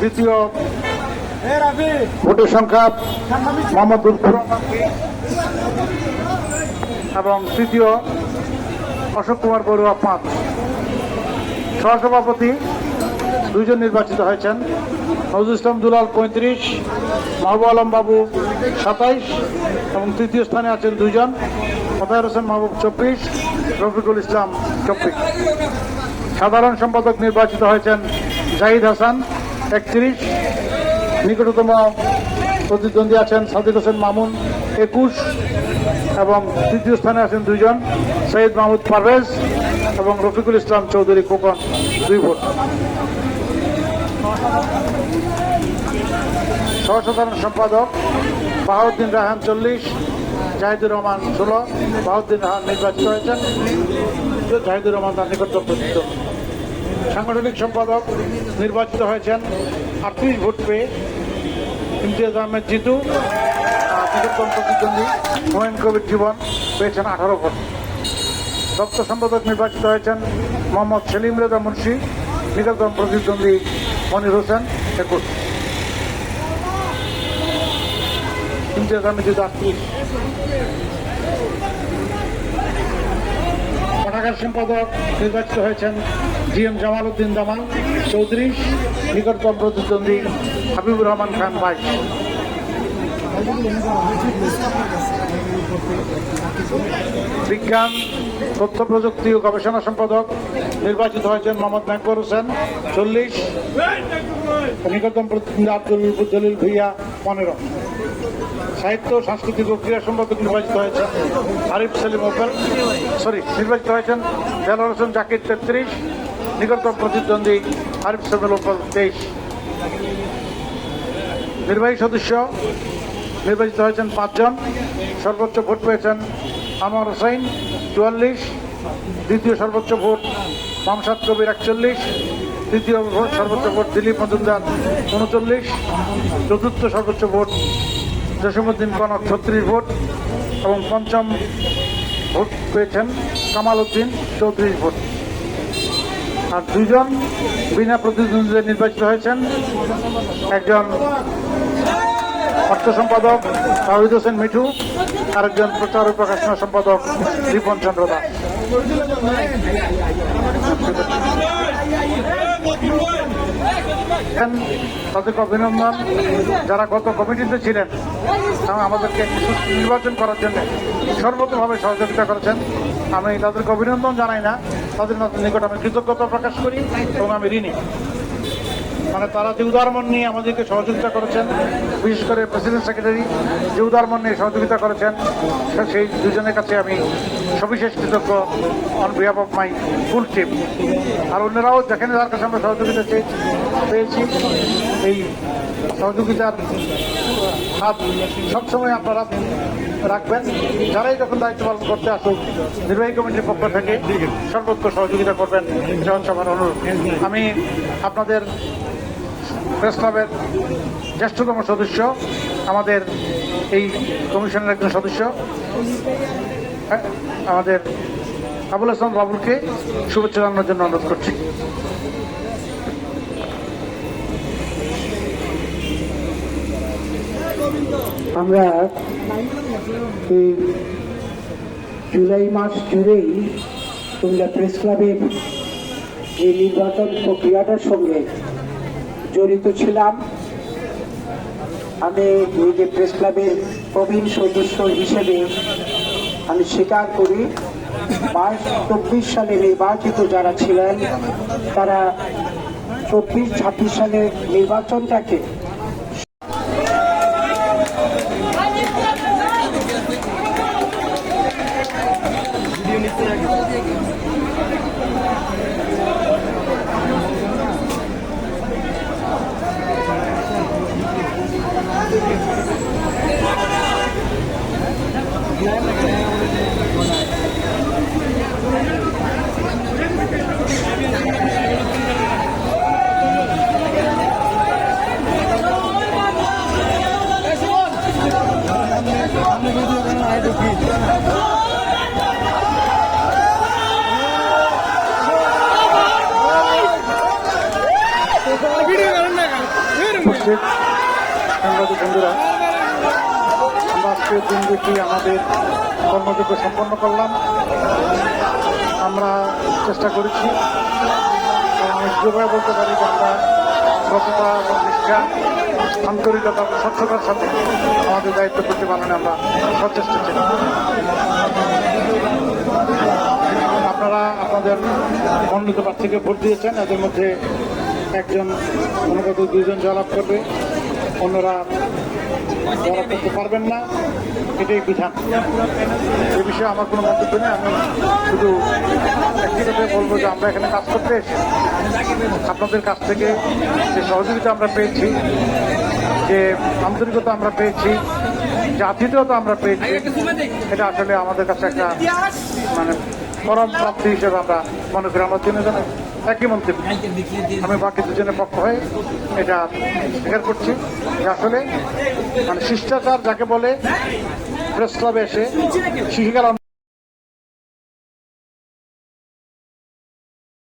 দ্বিতীয় ভোটের সংখ্যা মোহাম্মদ এবং তৃতীয় অশোক কুমার বড়ুয়া পাঁচ সহসভাপতি দুইজন নির্বাচিত হয়েছেন। নজরুল ইসলাম দুলাল পঁয়ত্রিশ মাহবুব আলম বাবু সাতাইশ এবং তৃতীয় স্থানে আছেন দুইজন। ফতাহের হোসেন মাহবুব চব্বিশ রফিকুল ইসলাম চব্বিশ। সাধারণ সম্পাদক নির্বাচিত হয়েছেন জাহিদ হাসান। একত্রিশ। নিকটতম প্রতিদ্বন্দ্বী আছেন সাদিক হোসেন মামুন একুশ এবং তৃতীয় স্থানে আছেন দুইজন, সৈয়দ মাহমুদ পারভেজ এবং রফিকুল ইসলাম চৌধুরী খোকন, দুই ভোট। সহসাধারণ সম্পাদক বাহাউদ্দিন রাহান চল্লিশ, জাহিদুর রহমান ষোলো, বাহাউদ্দিন রাহান নির্বাচিত হয়েছেন, জাহিদুর রহমান তার নিকটতম প্রতিদ্বন্দ্বী সাংগঠনিক সম্পাদক নির্বাচিত হয়েছেন আটত্রিশ ভোট পেয়ে ইমতিয়াজ আহমেদ জিতু নিকটতম প্রতিদ্বন্দ্বী হুমায়ুন কবির জীবন পেয়েছেন আঠারো ভোট। দপ্তর সম্পাদক নির্বাচিত হয়েছেন মোহাম্মদ সেলিম রেজা মুন্সি নিকটতম প্রতিদ্বন্দ্বী মনির হোসেন একুশ। ইমতিয়াজ আহমেদ জিতু আটত্রিশ। পাঠাগার সম্পাদক নির্বাচিত হয়েছেন জি এম জামাল উদ্দিন জামাল চৌত্রিশ নিকটতম প্রতিদ্বন্দ্বী হাবিবুর রহমান খান ভাই বিজ্ঞান, তথ্য প্রযুক্তি ও গবেষণা সম্পাদক নির্বাচিত হয়েছেন মোহাম্মদ মেকবর হোসেন, চল্লিশ। নিকটতম প্রতিদ্বন্দ্বী আব্দুল জলিল ভুইয়া পনেরো। সাহিত্য সাংস্কৃতিক ও ক্রীড়া সম্পাদক নির্বাচিত হয়েছেন আরিফ সেলিম ওপেল সরি নির্বাচিত হয়েছেন দেলোয়ার হোসেন জাকির তেত্রিশ, নিকটতম প্রতিদ্বন্দ্বী আরিফ সেলিম ওপেল তেইশ। নির্বাহী সদস্য, নির্বাচিত হয়েছেন পাঁচজন। সর্বোচ্চ ভোট পেয়েছেন আনোয়ার হোসাইন চুয়াল্লিশ, দ্বিতীয় সর্বোচ্চ ভোট মামসাদ কবির একচল্লিশ তৃতীয় ভোট, সর্বোচ্চ ভোট দিলীপ মজুমদার উনচল্লিশ, চতুর্থ সর্বোচ্চ ভোট জসীমুদ্দিন কনক ছত্রিশ ভোট এবং পঞ্চম ভোট পেয়েছেন কামাল উদ্দিন চৌত্রিশ ভোট। আর দুজন বিনা প্রতিদ্বন্দ্বী নির্বাচিত হয়েছেন। একজন অর্থ সম্পাদক তাহিদ হোসেন মিঠু, আরেকজন প্রচার ও প্রকাশনা সম্পাদক রিপন চন্দ্র দাস। তাদেরকে অভিনন্দন। যারা গত কমিটিতে ছিলেন এবং আমাদেরকে নির্বাচন করার জন্য সর্বতভাবে সহযোগিতা করেছেন। আমি তাদেরকে অভিনন্দন জানাই না। তাদের নিকট আমি কৃতজ্ঞতা প্রকাশ করি এবং আমি ঋণী। মানে তারা যে উদারমন নিয়ে আমাদেরকে সহযোগিতা করেছেন, বিশেষ করে প্রেসিডেন্ট সেক্রেটারি যে উদারমন নিয়ে সহযোগিতা করেছেন সেই দুজনের কাছে আমি সবিশেষ কৃতজ্ঞ on behalf of my full team আর অন্যরাও যেখানে যার কাছে আমরা সহযোগিতা পেয়েছি, এই সহযোগিতার হাত সবসময় আপনারা রাখবেন। যারাই যখন দায়িত্ব পালন করতে আসুক, নির্বাহী কমিটির পক্ষ থেকে সর্বোচ্চ সহযোগিতা করবেন আমার অনুরোধ। আমি আপনাদের প্রেস ক্লাবের জ্যেষ্ঠতম সদস্য আমাদের এই কমিশনের একজন সদস্য হ্যাঁ, আমাদের আবুল হাসান বাবুলকে শুভেচ্ছা জানানোর জন্য অনুরোধ করছি। আমরা এই জুলাই মাস জুড়েই কুমিল্লা প্রেস ক্লাবের এই নির্বাচন প্রক্রিয়াটার সঙ্গে জড়িত ছিলাম। আমি এই যে প্রেস ক্লাবের প্রবীণ সদস্য হিসেবে আমি স্বীকার করি বাইশ চব্বিশ সালে নির্বাচিত যারা ছিলেন, তারা চব্বিশ ছাব্বিশ সালের নির্বাচনটাকে সাংবাদিক বন্ধুরা আমরা আজকের দিন দেখি আমাদের কর্মযোগ্য সম্পন্ন করলাম আমরা চেষ্টা করেছি। আমি বলতে পারি যে আমরা সততা এবং নিষ্ঠা আন্তরিকতা স্বচ্ছতার সাথে আমাদের দায়িত্ব প্রতিপালনে আমরা সচেষ্ট ছিলাম আপনারা আপনাদের মনোনীত প্রার্থীকে ভোট দিয়েছেন, এদের মধ্যে একজন, অনুগত দুজন জয়লাভ করবে। অন্যরা জয়লাভ করতে পারবেন না, এটাই বিধান। এ বিষয়ে আমার কোনো মন্তব্য নেই, আমি শুধু একটি বলব যে আমরা এখানে কাজ করতে এসে আপনাদের কাছ থেকে যে সহযোগিতা আমরা পেয়েছি, যে আন্তরিকতা আমরা পেয়েছি যে আতিথেয়তা আমরা পেয়েছি, এটা আসলে আমাদের কাছে একটা মানে পরম প্রাপ্তি হিসেবে আমরা মনে করি আমরা তিনজনে একই মন্তব্য আমি বাকি দুজনের পক্ষ হয়ে এটা স্বীকার করছি আসলে মানে শিষ্টাচার যাকে বলে প্রেস ক্লাবে এসে শিক্ষিকার